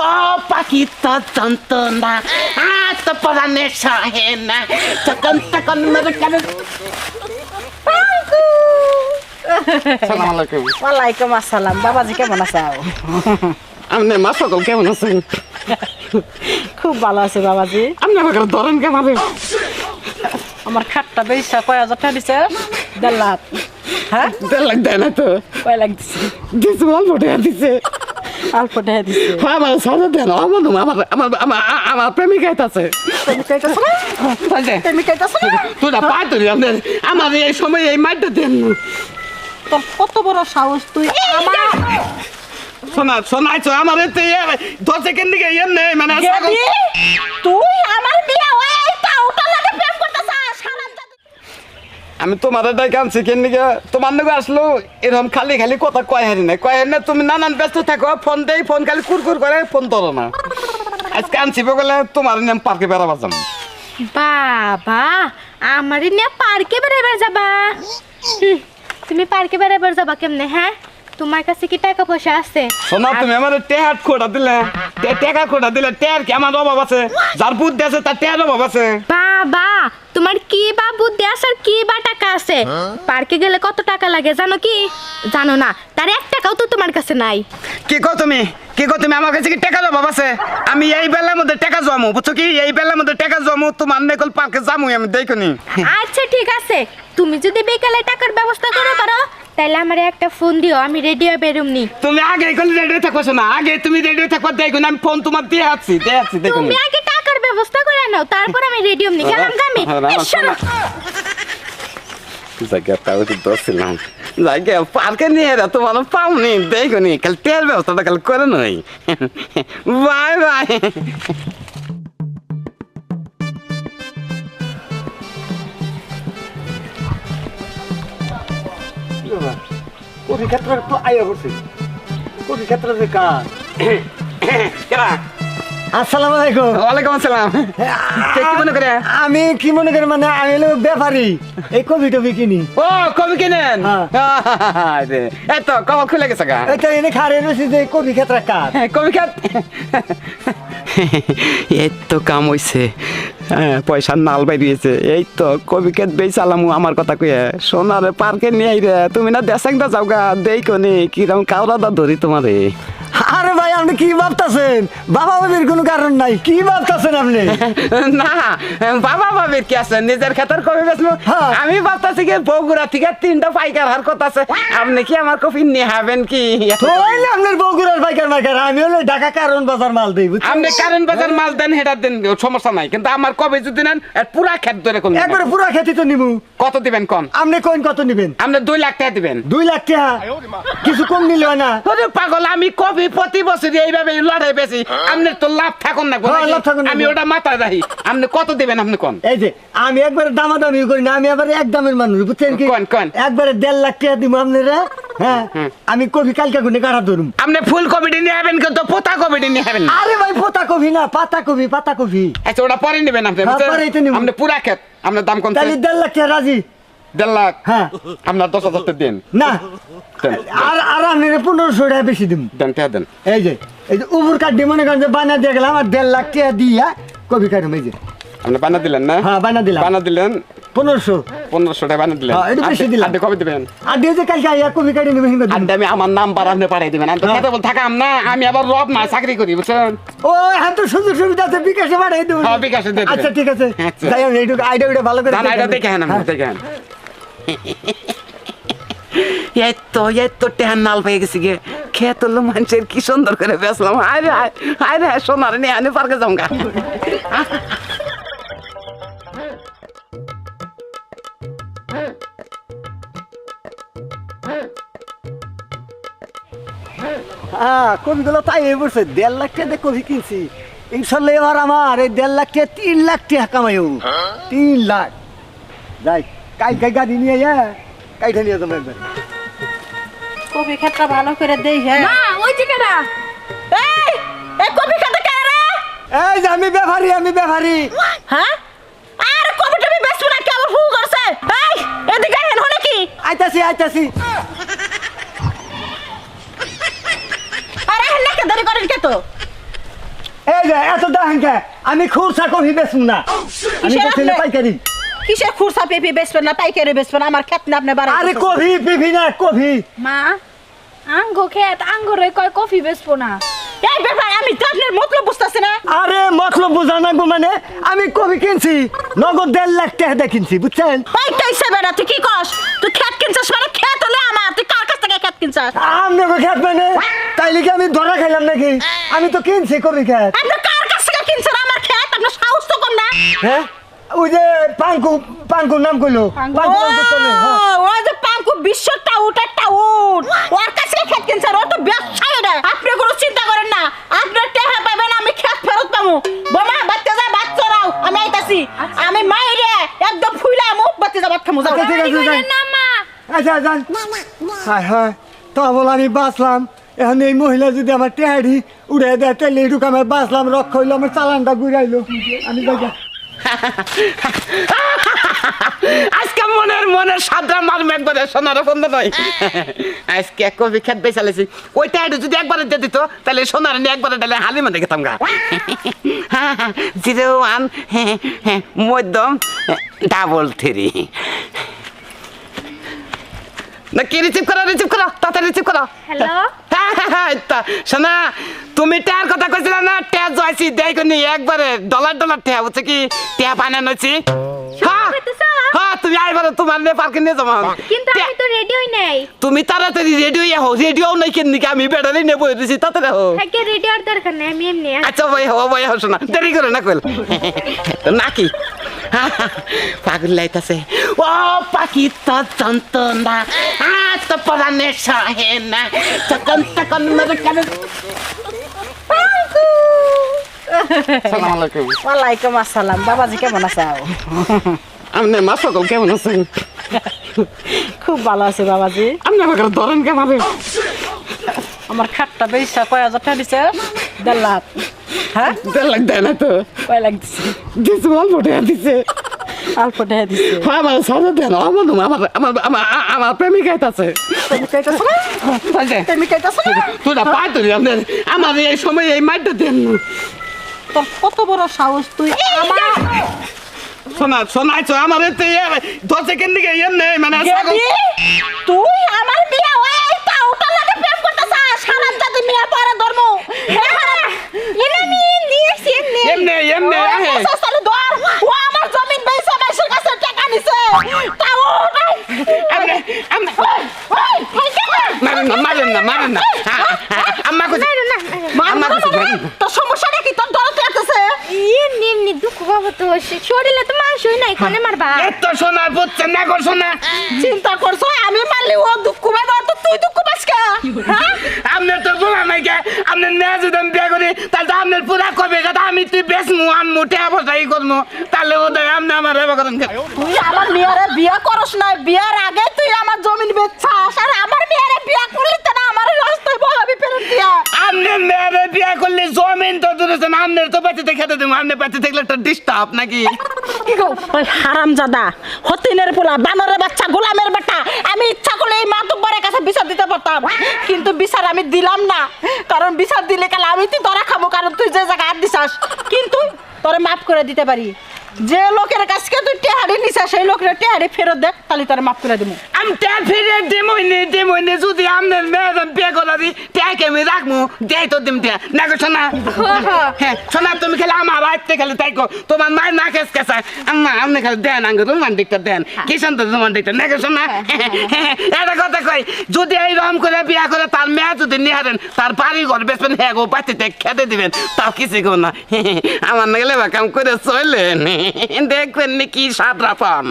তো যন্ত্রণা আর তো পরাণে সহে না তখন তখন মেরে কেন সালাম আলাইকুম ওয়ালাইকুম আসসালাম। বাবাজি কেমন আছে আপনি মা সকল কেমন আছেন? খুব ভালো আছে বাবাজি। আপনি আমাকে ধরেন কেমন আমার খাটটা বেশি কয় হাজার টাকা দিছে? দেড় লাখ। হ্যাঁ? দেড় লাখ দেয় না তো। কয় লাখ দিছে? দিছে অল্প টাকা দিছে। অল্প টাকা দিছে। হ্যাঁ, আমার সাজা দেন আমার আমার আমার আমার প্রেমিকা কইতাছ না? তুমি কইতাছ না? তোরা পাই তো আপনার আমার এই সময় এই মাইটা দেন। তোর কত বড় সাহস তুই আমার শোনা শোনাইছো আমার দশ সেকেন্ড দিকে? ইয়ে নেই মানে তুই আমার বিয়া ওই পাউটা লাগে প্রেম করতেছাস হারাম আমি তোমার ডাইকে আনছি কেন নিকে? তোমার নাকি আসলো এরকম খালি খালি কথা কয় হারি না কয় হারি না তুমি নানান ব্যস্ত থাকো ফোন দেই ফোন খালি কুরকুর করে ফোন ধরো না। আজকে আনছি বলে তোমার নাম পার্কে বেড়াবার যাম বাবা আমারই নিয়ে পার্কে বেড়াবার যাবা? তুমি পার্কে বেড়াবার যাবা কেমনে হ্যাঁ? তোমার কাছে কি টাকা পয়সা আছে? শোনা তুমি আমার টেহাট খোটা দিলে টেকা খোটা দিলে টেয়ার কি আমার অভাব আছে? যার বুদ্ধি আছে তার টেয়ার অভাব আছে। বাবা তোমার কি বা বুদ্ধি আছে আর কি বা টাকা আছে? পার্কে গেলে কত টাকা লাগে জানো কি? জানো না তার এক টাকাও তো তোমার কাছে নাই। কি কো তুমি? কি কো তুমি? আমার কাছে কি টাকা অভাব আছে? আমি এই বেলার মধ্যে টাকা জমু বুঝছ কি? এই বেলার মধ্যে টাকা জমু তোমার নেকল পার্কে যামু আমি দেখুনি আচ্ছা ঠিক আছে। তুমি যদি বিকালে টাকার ব্যবস্থা করে পারো তাহলে আমার একটা ফোন দিও আমি রেডিও বেরুমনি তুমি আগে এখন রেডিও থাকো না আগে তুমি রেডিও থাকো দেখুন আমি ফোন তোমার দিয়ে আছি দিয়ে আছি দেখুন তুমি আগে ব্যবস্থা করে নাও তারপর আমি রেডিও নি। গেলাম আমি জায়গা তাও তো জায়গা পার্কে নিয়ে এরা তোমার পাওনি দেখুনি খালি তেল ব্যবস্থাটা খালি করে নই। Bye bye. কবি ক্ষেত্রে তো আইয়া করছে। কবি ক্ষেত্রে যে কাজ। আসসালামু আলাইকুম। ওয়ালাইকুম আসসালাম। কে কি মনে করে? আমি কি মনে করি মানে আমি হলো ব্যাপারী। এই কবি টবি কিনি। ও কবি কিনেন? হ্যাঁ। এই তো খুলে গেছে গা। এটা এনে খারে যে কবি হ্যাঁ, কবি খাত এই তো কাম হইছে। হ্যাঁ পয়সার নাল বাইরিয়েছে এই তো কবি খেত বেই চালামু আমার কথা কয়ে সোনারে পার্কে নিয়ে আই রে তুমি না দেশাংটা যাও গা দেই কোনে কিরম কাউরাদা ধরি তোমারে। আরে ভাই আপনি কি ভাবতেছেন? বাবা বাবির কোনো কারণ নাই। কি ভাবতেছেন আপনি? না বাবা ভাবির কি আছে? নিজের খেতের কবি বেচমু। হ্যাঁ। আমি ভাবতাছি কি বগুড়া থেকে তিনটা পাইকার হার কথা আছে আপনি কি আমার কফি নিয়ে হাবেন কি? হইলে আপনার বগুড়ার বাইকার মাইকার আমি হলো ঢাকা কারণ বাজার মাল দিই বুঝছেন? আপনি কারেন্ট বাজার মাল দেন হেটার দেন সমস্যা নাই। কিন্তু আমার কবে যদি নেন পুরা খেত ধরে কোন একবারে পুরা খেতে তো নিবু কত দিবেন কোন? আপনি কইন কত নিবেন? আপনি দুই লাখ টাকা দিবেন। দুই লাখ টাকা। কিছু কম নিলে না। পাগল আমি কবি প্রতি বছর এইভাবে লড়াই বেশি। আপনি তো লাভ থাকুন না হ্যাঁ, আমি ওটা মাথায় রাখি। আপনি কত দিবেন আপনি কোন? এই যে আমি একবারে দামাদামি করি না আমি আবার এক দামের মানুষ বুঝছেন কি? কোন, কোন? একবারে দেড় লাখ টাকা দিব আপনারা হ্যাঁ? আমি কফি কালকে গুনে ধরুম? আপনি ফুল কবিটি নিয়ে হবেন কিন্তু পোতা কবিটি নিয়ে হবেন আরে ভাই পোতা কফি না পাতা কফি পাতা কফি। আচ্ছা ওটা পরে নেবেন আপনি হ্যাঁ। আপনি পুরা খেত আপনার দাম কোন তাহলে দেড় লাখ টাকা রাজি। দেড় লাখ। হ্যাঁ। আপনার দশ হাজার টাকা দেন। না। আর আর আপনি পনেরোশো টাকা বেশি দেন টাকা দেন। এই যে এই যে উপর কাটি মনে করেন যে বানা দিয়ে গেলাম আর দেড় লাখ টাকা দিয়া কফি কাটুম এই যে। আপনি বানা দিলেন না? হ্যাঁ বানা দিলাম। বানা দিলেন? পনেরোশো। পনেরোশো টাকা বানা দিলেন। হ্যাঁ, একটু বেশি দিলাম। আপনি কবে দিবেন? আর দিয়ে যে কালকে আইয়া কফি কাটি নেবে হিন্দু আর আমি আমার নাম্বার আপনি পাঠিয়ে দিবেন। আমি হ্যাঁ। বল থাকাম না আমি আবার রব না চাকরি করি বুঝছেন? ও হ্যাঁ তো সুযোগ সুবিধা আছে বিকাশে বাড়াই দেবো হ্যাঁ, বিকাশে আচ্ছা ঠিক আছে। আচ্ছা। যাই হোক এইটুকু আইডিয়া ভালো করে দান দেখে দেখে হ্যাঁ হ্যাঁ। দেখে হ্যাঁ এই তো এই তো টেহান নাল পেয়ে গেছি গে। খেয়ে তুললো মানুষের কি সুন্দর করে বেসলাম আরে আরে সোনার নিয়ে আনে পার্কে যাও গা। হ্যাঁ কবিগুলো তাই হয়ে পড়ছে। দেড় লাখ টাকা কফি কিনছি। ইনশাল্লাহ এবার আমার এই দেড় লাখ টাকা তিন লাখ টাকা কামাইও তিন লাখ। যাই। কাই কাই গাড়ি নিয়ে যা কাইটা নিয়ে যাব একবার। কবি ক্ষেত্রে ভালো করে দেই হ্যাঁ। না ওই কেনা এই এই কবি খেতে কে রে? এই যে আমি ব্যাপারি আমি ব্যাপারি হ্যাঁ? আর কবি টবি বেচবো না কেমন ফু করছে? এই এদিকে হেন হলে কি আইতাছি আইতাছি। আরে হেন না কে দেরি করেন কে তো? এই যে এত দাহান কে? আমি খুরসা কফি বেচুম না। আমি বেচিলে আপনি? পাইকারি। কিসের খুরসা পেপি বেচবেন না পাইকারি বেচবেন আমার খেত না আপনি বাড়ি আরে কফি পিপি না কফি। মা আঙ্গো খেত আঙ্গো রে কয় কফি বেচবো না। এই ব্যাপার আমি তো আপনার মতলব বুঝতেছি না। আরে মতলব বোঝা না গো মানে আমি কফি কিনছি নগদ দেড় লাখ টাকা দিয়ে কিনছি বুঝছেন? পাইকা হিসেবে না তুই কি কস? তুই খেত কিনছিস মানে খেত হলে আমার তুই কার কাছ থেকে খেত কিনছিস? আপনাকে খেত মানে তাইলে কি আমি ধরা খাইলাম নাকি? আমি তো কিনছি কফি খেত। আপনি কার কাছ থেকে কিনছেন? আমার খেত আপনার সাহস তো কম না। হ্যাঁ? ওই যে পাঙ্কু পাঙ্কুর নাম কইলো। পাঙ্কু। হ্যাঁ। ওই যে পাঙ্কু বিশ্ব টাউট একটা টাউট ওর কাছে খেত কিনছেন তো ব্যবসায়ী রে আপনি কোনো চিন্তা করেন না। আপনার টেহা পাবেন আমি খেত ফেরত পাবো। বোমা বাচ্চা যা বাচ্চারাও আমি আইতাছি। আমি মাইরে একদম ফুইলা মুখ বাচ্চা যা বাচ্চা মুজা আচ্ছা, ঠিক আছে, যাই। আচ্ছা যান হায় হায়। তা বলে আমি বাঁচলাম। এখন এই মহিলা যদি আমার টেহাড়ি উড়ে দেয় তাহলে এইটুকু আমার বাঁচলাম। রক্ষা হইল আমার চালানটা ঘুরাইলো। আমি যাই। আজকে মনের মনে সাদা মারবে একবারে সোনার বন্ধ নয়। আজকে এক কফি খেত বেচালেছি ওইটা যদি একবারে দিয়ে দিত, তাহলে সোনার নিয়ে একবারে ডালে হালি মানে খেতাম গা। জিরো ওয়ান মধ্যম, ডাবল থ্রি। না কি রিসিভ করো রিসিভ করো তাড়াতাড়ি রিসিভ করো। হ্যালো হ্যাঁ, শোনা তুমি ট্যার কথা কইছিল না ট্যার জয়ছি দেই কোনি একবারে ডলার ডলার ট্যাব হচ্ছে কি? ট্যাব আনা নইছি। হ্যাঁ কইতেছো? হ্যাঁ তুমি আইবারে তোমার নে পার্কে নিয়ে যাব। কিন্তু আমি তো রেডিওই নাই। তুমি তাড়াতাড়ি রেডিও হো রেডিও নাই কেন আমি নেব দিছি তাড়াতাড়ি হো থাকে রেডিও আর দরকার নাই আমি এমনি। আচ্ছা ভাই হো ভাই হো শোনা দেরি করে না কইল। নাকি পাগল লাইতাছে ও পাখি তো যন্ত্রণা আ তো পরানে সহে না তখন তখন মেরে কানে সালাম আলাইকুম ওয়ালাইকুম আসসালাম। বাবাজি কেমন আছে? আপনি মা সকল কেমন আছেন? খুব ভালো আছে বাবাজি। আপনি আমাকে ধরেন কেমন আমার খাটটা বেশা কয় হাজার টাকা দিছে? দেড় লাখ। হ্যাঁ? দেড় লাখ দেয় না তো। কয় লাখ দিছে? দিছে অল্প টাকা দিছে। অল্প টাকা দিছে। হ্যাঁ, আমার সাজা দেন আমার আমার আমার আমার আমার প্রেমিকা আছে। তুমি কইতাছো না? তুমি কইতাছো তুই না পাই তুই আমার এই সময় এই মাইটা দেন তোর কত বড় সাহস তুই আমার শোনা শোনাইছো আমার দশ সেকেন্ড দিকে ইয়ে নেই মানে তুই আমার বিয়া ওই কাউটা লাগে প্রেম করতেছাস সারান জাতি মিয়া পরে ধর্ম এটা আমি এমনি আছি এমনি এমনি এমনি আহে দর ও আমার জমিন বেচা মাইসের কাছে টাকা নিছে তাও নাই আপনি আপনি মারেন না মারেন না মারেন না আম্মা কইছে আম্মা না। তোর সমস্যাটা কি? তোর দরদ লাগতেছে এমনি এমনি দুঃখ পাবো তো শরীরে তো মাংসই নাই কোনে মারবা। এত শোনা বুঝছেন না করছ না চিন্তা করছ? আমি মারলে ও দুঃখ পাবে তো তুই দুঃখ পাস কে? হ্যাঁ আপনার তো বলা নাই কে আপনার মেয়ে যদি আমি বিয়ে তুই বেশ মু আনমু টেয়া বসাই করব তাহলে ও আমি আমার করেন তুই আমার মেয়েরে বিয়ে করস না বিয়ার আগে তুই আমার জমিন বেচছাস আর আমার মেয়েরে বিয়ে করলি তো না আমার রাস্তায় বহাবি ফেরত দিয়া। আমনে মেয়েরে বিয়ে করলে জমিন তো দূরেছেন আমনের তো বেঁচে খেতে দেবো আমনে বেঁচে দেখলে একটা ডিস্টার্ব নাকি? ওই হারাম হতিনের পোলা, বানরের বাচ্চা, গোলামের বেটা, আমি ইচ্ছা করলে এই মাতুব্বরের কাছে বিচার দিতে পারতাম। কিন্তু বিচার আমি দিলাম না, কারণ বিচার দিলে কেলে আমি তুই ধরা খাব, কারণ তুই যে জায়গায় হাত দিছাস, কিন্তু তোরে মাফ করে দিতে পারি। যে লোকের কাছকে তুই টেহারি নিছিস লোকের টেহারি ফেরত দে তাহলে তোরে মাফ করে দেবো আমি ট্যা ফিরে দিমইনি দিমইনি যদি মেয়ের বিয়ে আমি রাখব তো দিম ট্যা। না গো শোনা হ্যাঁ। শোনা তুমি খালি আমার আইতে খালি তাই কো তোমার মায়ের না কেস কেসা। আম্মা আপনি খালি দেন আঙ্গ রোমান্টিকটা দেন। কি শান্ত রোমান্টিকটা না গো শোনা এটা কথা কই যদি এই রকম করে বিয়া করে তার মেয়ে যদি নিহারেন তার বাড়ি ঘর বেসবেন হ্যাঁ গো খেতে দিবেন তাও কিছু গো না। আমার না গেলে কাম করে চলেন। দেখবেন নি কি সাদরা পান